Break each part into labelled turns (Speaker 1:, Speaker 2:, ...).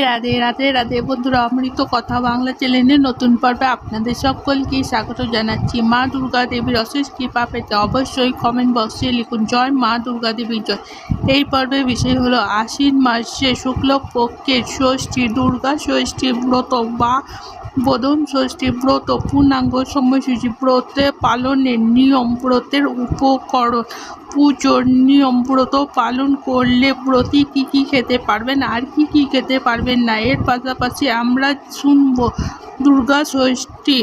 Speaker 1: রাধে রাধে রাধে বন্ধুরা, অমৃত কথা বাংলা চ্যানেলের নতুন পর্বে আপনাদের সকলকে স্বাগত জানাচ্ছি। মা দুর্গা দেবীর অশেষ কৃপা পেতে অবশ্যই কমেন্ট বক্সে লিখুন, জয় মা দুর্গা দেবীর জয়। এই পর্বের বিষয় হলো, আশ্বিন মাসে শুক্লপক্ষের ষষ্ঠী, দুর্গা ষষ্ঠী ব্রত বা বোধন ষষ্ঠী ব্রত, পূর্ণাঙ্গ সময়সূচি ব্রতে পালনের নিয়ম ব্রতের উপকরণ। পুজোর নিয়ম ব্রত পালন করলে ব্রতী কী কী খেতে পারবেন? আর কি কি খেতে পারবেন? না। এর পাশাপাশি আমরা শুনব দুর্গা ষষ্ঠী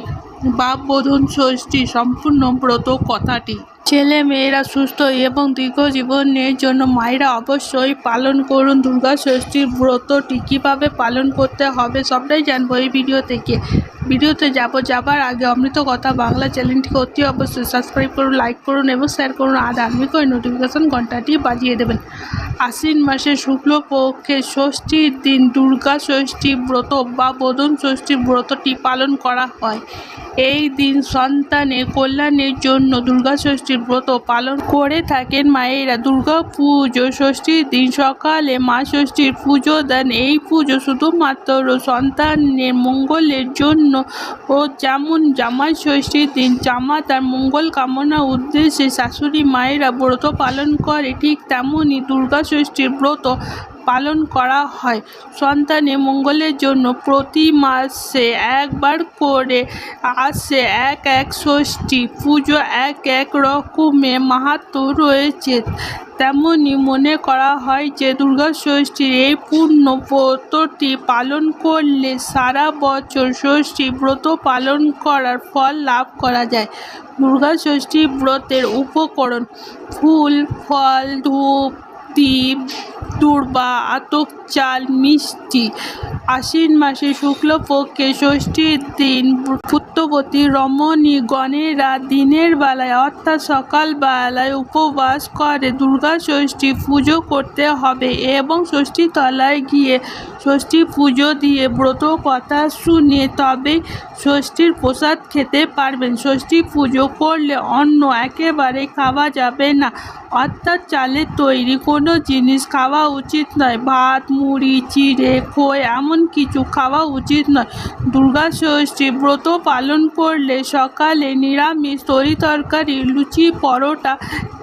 Speaker 1: বা বোধন ষষ্ঠী সম্পূর্ণ ব্রত কথাটি। ছেলে মেয়েরা সুস্থ এবং দীর্ঘ জীবনের জন্য মায়েরা অবশ্যই পালন করুন। দুর্গা ষষ্ঠীর ব্রতটি কীভাবে পালন করতে হবে, সবটাই জানব এই ভিডিও থেকে। ভিডিওতে যাব, যাবার আগে অমৃত কথা বাংলা চ্যানেলটিকে অতি অবশ্যই সাবস্ক্রাইব করুন লাইক করুন এবং শেয়ার করুন। আর ধার্মিক ওই নোটিফিকেশন ঘন্টাটি বাজিয়ে দেবেন। আশ্বিন মাসের শুক্লপক্ষে ষষ্ঠীর দিন দুর্গা ষষ্ঠী ব্রত বা বোধন ষষ্ঠী ব্রতটি পালন করা হয়। এই দিন সন্তানের কল্যাণের জন্য দুর্গা ষষ্ঠীর ব্রত পালন করে থাকেন মায়েরা। দুর্গা পুজো, ষষ্ঠীর দিন সকালে মা ষষ্ঠীর পুজো দেন। এই পুজো শুধুমাত্র সন্তানের মঙ্গলের জন্য ও যেমন জামাই ষষ্ঠীর দিন, জামা তার মঙ্গল কামনা উদ্দেশ্যে শাশুড়ি মায়েরা ব্রত পালন করে, ঠিক তেমনই দুর্গা ষষ্ঠীর ব্রত পালন করা হয়। সন্তানের মঙ্গলের জন্য প্রতি মাসে একবার করে আসে এক এক ষষ্ঠী পুজো, এক এক রকমের মাহাত্ম রয়েছে। তেমনই মনে করা হয় যে দুর্গা ষষ্ঠীর এই পূর্ণ ব্রতটি পালন করলে সারা বছর ষষ্ঠী ব্রত পালন করার ফল লাভ করা যায়। দুর্গা ষষ্ঠী ব্রতের উপকরণ ফুল, ফল, ধূপ দ্বীপ দূর্বা আতক চাল মিষ্টি। আশ্বিন মাসে শুক্লপক্ষে ষষ্ঠীর দিন পুত্রবতী রমণী গণেরা দিনের বেলায় অর্থাৎ সকালবেলায় উপবাস করে। দুর্গা ষষ্ঠী পুজো করতে হবে এবং ষষ্ঠী তলায় গিয়ে ষষ্ঠী পুজো দিয়ে ব্রত কথা শুনে তবে ষষ্ঠীর প্রসাদ খেতে পারবেন। ষষ্ঠী পুজো করলে অন্ন একেবারে খাওয়া যাবে না। অর্থাৎ চালের তৈরি কোনো জিনিস খাওয়া উচিত নয়। ভাত, মুড়ি, চিড়ে, খই এমন কিছু খাওয়া উচিত নয়। দুর্গা ষষ্ঠী ব্রত পালন করলে সকালে নিরামিষ, তরি তরকারি, লুচি, পরোটা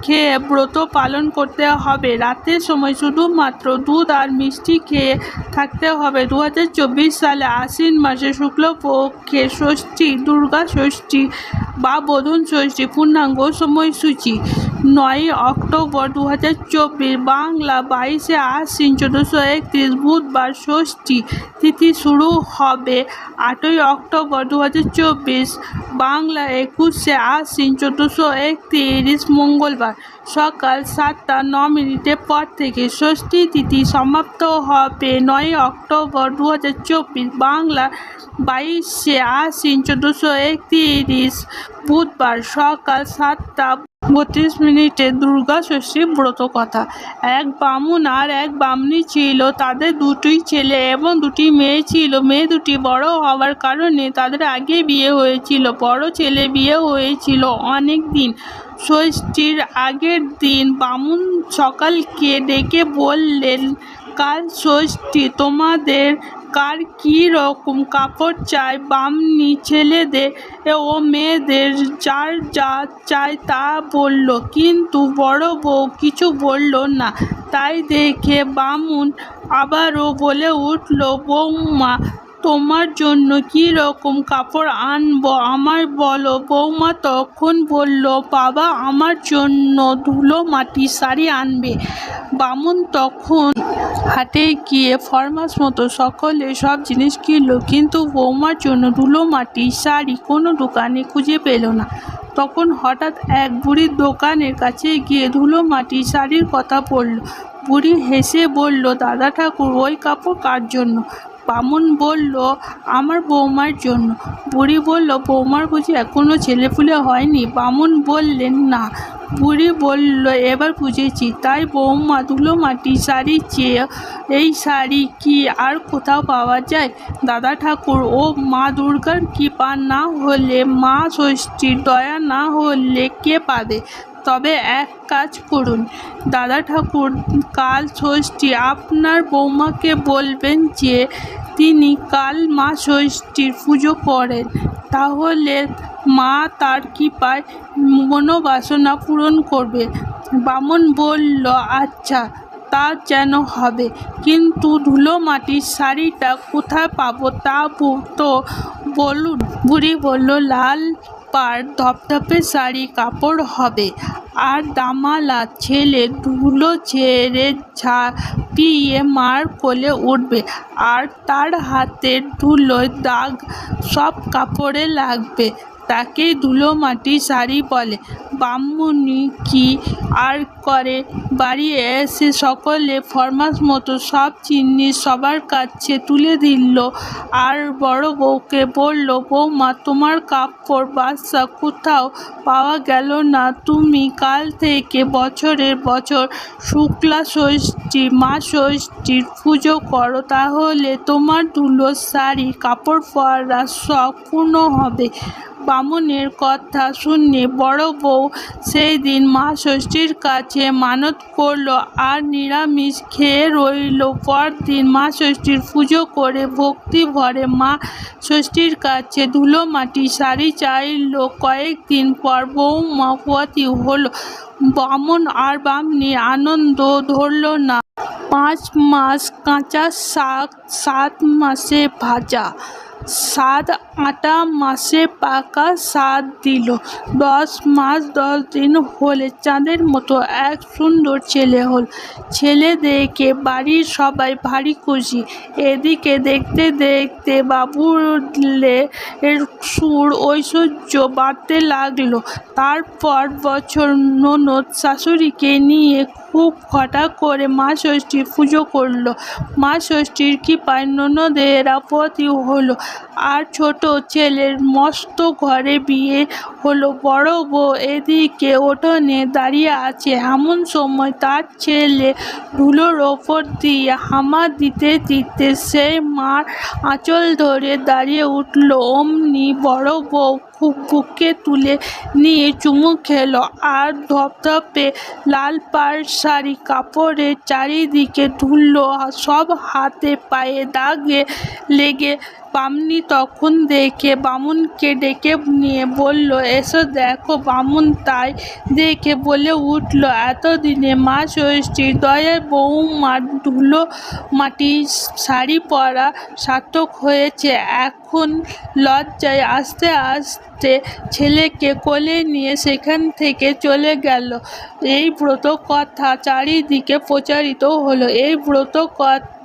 Speaker 1: খেয়ে ব্রত পালন করতে হবে। রাতের সময় শুধুমাত্র দুধ আর মিষ্টি খেয়ে থাকতে হবে। দু হাজার চব্বিশ সালে আশ্বিন মাসে শুক্লপক্ষে ষষ্ঠী, দুর্গা ষষ্ঠী বা বোধন ষষ্ঠী, পূর্ণাঙ্গ সময়সূচি, নয় অক্টোবর দু হাজার চব্বিশ, বাংলা বাইশে আশ্বিন চোদ্দোশো একত্রিশ, বুধবার ষষ্ঠী তিথি শুরু হবে আটই অক্টোবর দু হাজার চব্বিশ, বাংলা একুশে আশ্বিন চোদ্দোশো একত্রিশ, মঙ্গলবার। সকাল সাতটা ন মিনিটের পর থেকে ষষ্ঠী তিথি সমাপ্ত হবে। নয় অক্টোবর দু হাজার চব্বিশ বাংলা বাইশে আশ্বিন চোদ্দোশো একত্রিশ বুধবার সকাল সাতটা বত্রিশ মিনিটে দুর্গা ষষ্ঠী ব্রত কথা। এক বামুন আর এক বামনি ছিল। তাদের দুটি ছেলে এবং দুটি মেয়ে ছিল। মেয়ে দুটি বড় হওয়ার কারণে তাদের আগে বিয়ে হয়েছিল। বড় ছেলে বিয়ে হয়েছিল অনেক দিন। ষষ্ঠীর আগের দিন বামুন সকালকে ডেকে বললেন, কাল ষষ্ঠী তোমাদের কার কী রকম কাপড় চাই? বামনি ছেলেদের ও মেয়েদের যার যা চায় তা বলল। কিন্তু বড় বউ কিছু বলল না। তাই দেখে বামুন আবারও বলে উঠল বৌমা তোমার জন্য কী রকম কাপড় আনব? আমার বলো, বৌমা তখন বলল, বাবা, আমার জন্য ধুলো মাটির শাড়ি আনবে। বামুন তখন হাটে গিয়ে ফরমাস মতো সকলে সব জিনিস কিনলো, কিন্তু বৌমার জন্য ধুলো মাটির শাড়ি কোনো দোকানে খুঁজে পেল না। তখন হঠাৎ এক বুড়ির দোকানের কাছে গিয়ে ধুলো মাটির শাড়ির কথা পড়ল বুড়ি হেসে বলল, দাদা ঠাকুর, ওই কাপড় কার জন্য? বামুন বলল, আমার বৌমার জন্য। বুড়ি বলল, বৌমার বুঝি এখনও ছেলেপুলে হয়নি? বামুন বললেন, না। বুড়ি বলল, এবার বুঝেছি। তাই বৌমা, ধুলো মাটি, শাড়ি চেয়ে, এই শাড়ি কি আর কোথাও পাওয়া যায়? দাদা ঠাকুর, ও মা দুর্গার কৃপা না হলে, মা ষষ্ঠীর দয়া না হলে কে পাবে? তবে এক কাজ করুন। দাদা ঠাকুর, কাল ষষ্ঠী আপনার বৌমাকে বলবেন যে, তিনি কাল মা ষষ্ঠীর পুজো করেন। তাহলে মা তার কৃপায় মনোবাসনা পূরণ করবে। বামন বলল আচ্ছা তা যেন হবে। কিন্তু ধুলো মাটির শাড়িটা কোথায় পাবো তা তো বলুন। বুড়ি বলল, লাল পাড় ধপধপে শাড়ি কাপড় হবে। আর দামালা ছেলে ধুলো ছেড়ে ঝাঁপিয়ে মার কোলে উঠবে। আর তার হাতের ধুলোয় দাগ সব কাপড়ে লাগবে। তাকেই ধুলো মাটি, শাড়ি বলে। ব্রাহ্মণী কি আর করে? বাড়ি এসে সকলে ফরমাস মতো সব জিনিস সবার কাছে তুলে দিল। আর বড় বউকে বলল, বৌমা, তোমার কাপড় বাসা কোথাও পাওয়া গেল না। তুমি কাল থেকে বছরের বছর শুক্লা ষষ্ঠী, মা ষষ্ঠীর পুজো করো। তাহলে তোমার ধুলো, শাড়ি, কাপড় পরা সব পূর্ণ হবে। বামুনের কথা শুনে বড় বউ সেই দিন মা ষষ্ঠীর কাছে মানত করল আর নিরামিষ খেয়ে রইল। পরদিন মা ষষ্ঠীর পুজো করে ভক্তি ভরে মা ষষ্ঠীর কাছে ধুলো মাটি, শাড়ি চাইল। কয়েকদিন পর বৌমা পতি হলো। বামন আর বামনি আনন্দ ধরল না। পাঁচ মাস কাঁচা শাক, সাত মাসে ভাজা। সাত আটা মাসে পাকা সাত দিল। দশ মাস দশ দিন হলে চাঁদের মতো এক সুন্দর ছেলে হল। ছেলে দেখে বাড়ির সবাই ভারী খুশি। এদিকে দেখতে দেখতে বাবুলে সুর ঐশ্বর্য বাড়তে লাগল। তারপর বছর ননদ শাশুড়িকে নিয়ে খুব ঘটা করে মা ষষ্ঠী পুজো করল। মা ষষ্ঠীর কৃপায় ননদের আপত্তি হলো। আর ছোট ছেলের মস্ত ঘরে বিয়ে হলো। বড় বউ এদিকে উঠোনে দাঁড়িয়ে আছে। এমন সময় তার ছেলে ধুলোর ওপর দিয়ে হামা দিতে দিতে সে মার আঁচল ধরে দাঁড়িয়ে উঠল। অমনি বড় বউ খুব বুকে তুলে নিয়ে চুমু খেলো। আর ধপধপে লাল পাড় শাড়ি কাপড়ের চারিদিকে ধুলো সব হাতে পায়ে দাগে লেগে বামনি তখন দেখে, বামুনকে ডেকে নিয়ে বলল, এসো দেখো, বামুন তাই দেখে বলে উঠল, এতদিনে মা ষষ্ঠীর দয়ায় বৌমার ধুলো মাটি, শাড়ি পরা সার্থক হয়েছে। এখন লজ্জায় আস্তে আস্তে ছেলেকে কোলে নিয়ে সেখান থেকে চলে গেল। এই ব্রত কথা চারিদিকে প্রচারিত হলো। এই ব্রত কথা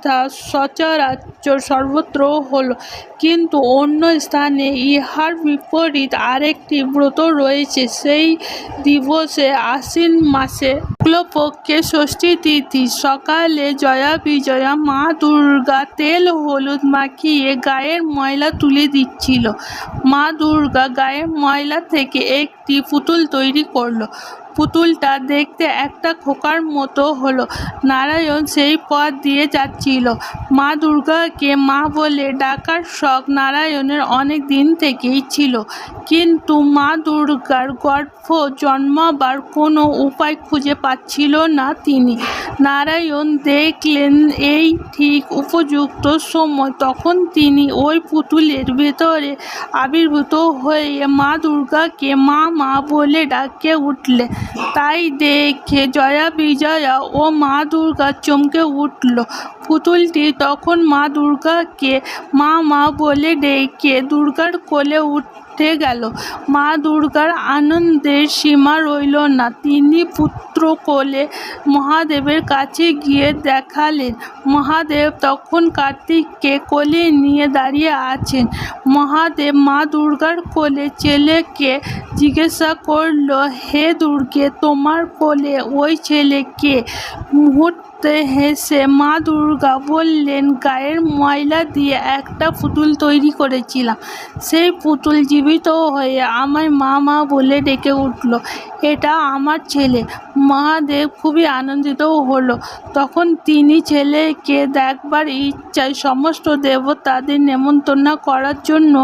Speaker 1: সচরাচর সর্বত্র হলো। কিন্তু অন্য স্থানে ইহার বিপরীত আরেকটি ব্রত রয়েছে, সেই দিবসে আশ্বিন মাসে। শুক্লপক্ষে ষষ্ঠী তিথি, সকালে জয়া বিজয়া, মা দুর্গা তেল, হলুদ মাখিয়ে গায়ের ময়লা তুলে দিচ্ছিল। মা দুর্গা গায়ের ময়লা থেকে একটি পুতুল তৈরি করল। পুতুলটা দেখতে একটা খোকার মতো হলো। নারায়ণ সেই পথ দিয়ে যাচ্ছিল। মা দুর্গাকে মা বলে ডাকার শখ নারায়ণের অনেক দিন থেকেই ছিল। কিন্তু মা দুর্গার গর্ভ জন্মাবার কোনো উপায় খুঁজে পাচ্ছিল না তিনি। নারায়ণ দেখলেন এই ঠিক উপযুক্ত সময়। তখন তিনি ওই পুতুলের ভেতরে আবির্ভূত হয়ে মা দুর্গাকে মা মা বলে ডাকে উঠলে। তাই দেখে জয়া বিজয়া ও মা দুর্গা চমকে উঠল। পুতুলটি তখন মা দুর্গাকে মা মা বলে ডেকে দুর্গার কোলে উঠে গেল। মা দুর্গার আনন্দের সীমা রইল না। তিনি পুত্র কোলে মহাদেবের কাছে গিয়ে দেখালেন। মহাদেব তখন কার্তিককে কোলে নিয়ে দাঁড়িয়ে আছেন। মহাদেব মা দুর্গার কোলে ছেলেকে জিজ্ঞাসা করল, হে দুর্গে, তোমার কোলে ওই ছেলেকে মুহূর্তে হেসে মা দুর্গা বললেন, গায়ের ময়লা দিয়ে একটা পুতুল তৈরি করেছিলাম। সেই পুতুল জীবিত হয়ে আমায় মা মা বলে ডেকে উঠল, এটা আমার ছেলে। মহাদেব খুবই আনন্দিত হলো। তখন তিনি ছেলেকে দেখবার ইচ্ছায় সমস্ত দেবতাদের নেমন্তন্ন করার জন্য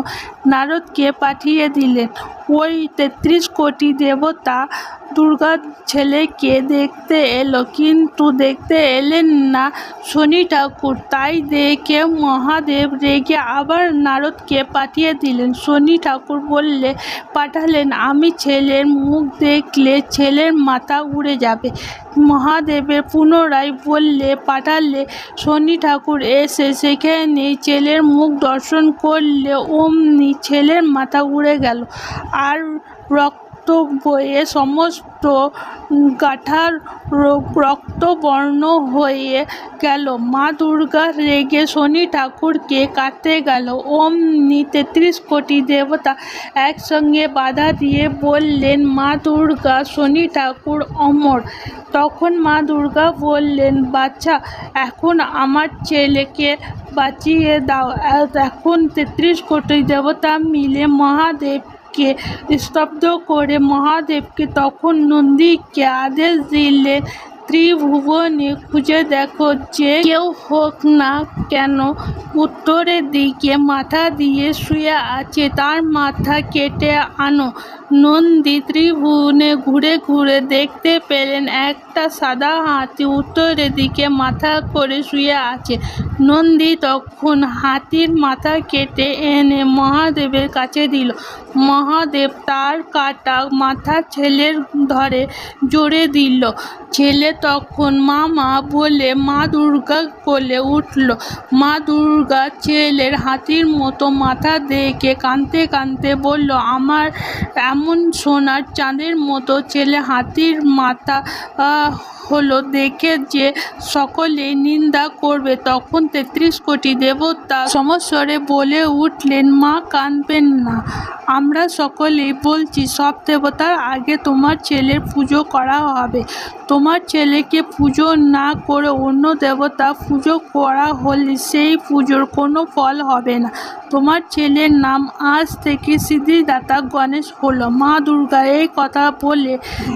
Speaker 1: নারদকে পাঠিয়ে দিলেন। ওই তেত্রিশ কোটি দেবতা দুর্গা ছেলেকে দেখতে এলো, কিন্তু দেখতে এলেন না। শনি ঠাকুর, তাই দেখে মহাদেব রেগে আবার নারদকে পাঠিয়ে দিলেন। শনি ঠাকুর বললে, পাঠালেন, আমি ছেলের মুখ দেখলে ছেলের মাথা উড়ে যাবে। মহাদেবের পুনরায় বললে, পাঠালে। শনি ঠাকুর এসে সেখানে ছেলের মুখ দর্শন করলে, অমনি ছেলের মাথা উড়ে গেল। আর রক্ত বয়ে সমস্ত গাঠার রক্তবর্ণ হয়ে গেল। মা দুর্গা রেগে শনি ঠাকুরকে কাটতে গেল। অমনি তেত্রিশ কোটি দেবতা একসঙ্গে বাধা দিয়ে বললেন, মা দুর্গা, শনি ঠাকুর অমর। তখন মা দুর্গা বললেন বাচ্চা এখন আমার ছেলেকে বাঁচিয়ে দাও। এখন তেত্রিশ কোটি দেবতা মিলে মহাদেবকে স্তব্ধ করে মহাদেবকে তখন নন্দীকে আদেশ দিলে ত্রিভুবনে খুঁজে দেখো যে কেউ হোক না কেন উত্তরের দিকে মাথা দিয়ে শুয়ে আছে। তার মাথা কেটে আনো। নন্দী ত্রিভুবনে ঘুরে ঘুরে দেখতে পেলেন, একটা সাদা হাতি উত্তরের দিকে মাথা করে শুয়ে আছে। নন্দী তখন হাতির মাথা কেটে এনে মহাদেবের কাছে দিল। মহাদেব তার কাটা মাথা ছেলের ধরে জোরে দিল। ছেলে তখন, মামা বলে মা দুর্গা কোলে উঠল। মা দুর্গা ছেলের হাতির মতো মাথা দেখে কাঁদতে কাঁদতে বলল, আমার এমন সোনার চাঁদের মতো ছেলে হাতির মাথা হলো দেখে যে সকলে নিন্দা করবে। তখন তেত্রিশ কোটি দেবতা সমস্বরে বলে উঠলেন, মা কাঁদবেন না। আমরা সকলেই বলছি, সব দেবতার আগে তোমার ছেলের পুজো করা হবে। তোমার ছেলেকে পুজো না করে অন্য দেবতা পুজো করা হলে সেই পুজোর কোনো ফল হবে না। তোমার ছেলের নাম আজ থেকে সিদ্ধিদাতা গণেশ হলো। মা দুর্গা এই কথা বলে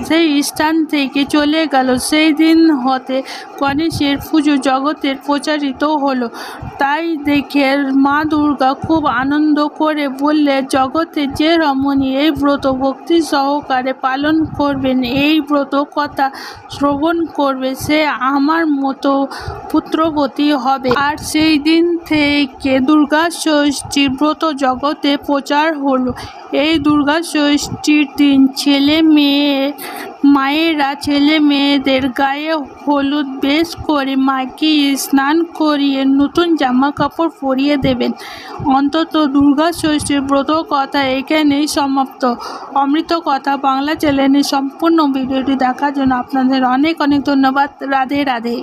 Speaker 1: সেই স্থান থেকে চলে গেল। সেই দিন হতে গণেশের পুজো জগতের প্রচারিত হলো। তাই দেখে মা দুর্গা খুব আনন্দ করে বললে, জগতে যে রমণী এই ব্রত ভক্তি সহকারে পালন করবেন, এই ব্রত কথা শ্রবণ করবে, সে আমার মতো পুত্রবতী হবে। আর সেই দিন থেকে দুর্গা ষষ্ঠীর ব্রত জগতে প্রচার হলো। এই দুর্গা ষষ্ঠীর দিন ছেলে মেয়ে মায়েরা ছেলে মেয়েদের গায়ে হলুদ বেশ করে মাকে স্নান করিয়ে নতুন জামা কাপড় পরিয়ে দেবেন। অন্তত দুর্গা ষষ্ঠীর ব্রত কথা এখানেই সমাপ্ত। অমৃত কথা বাংলা চ্যানেলের সম্পূর্ণ ভিডিওটি দেখার জন্য আপনাদের অনেক অনেক ধন্যবাদ। রাধে রাধে।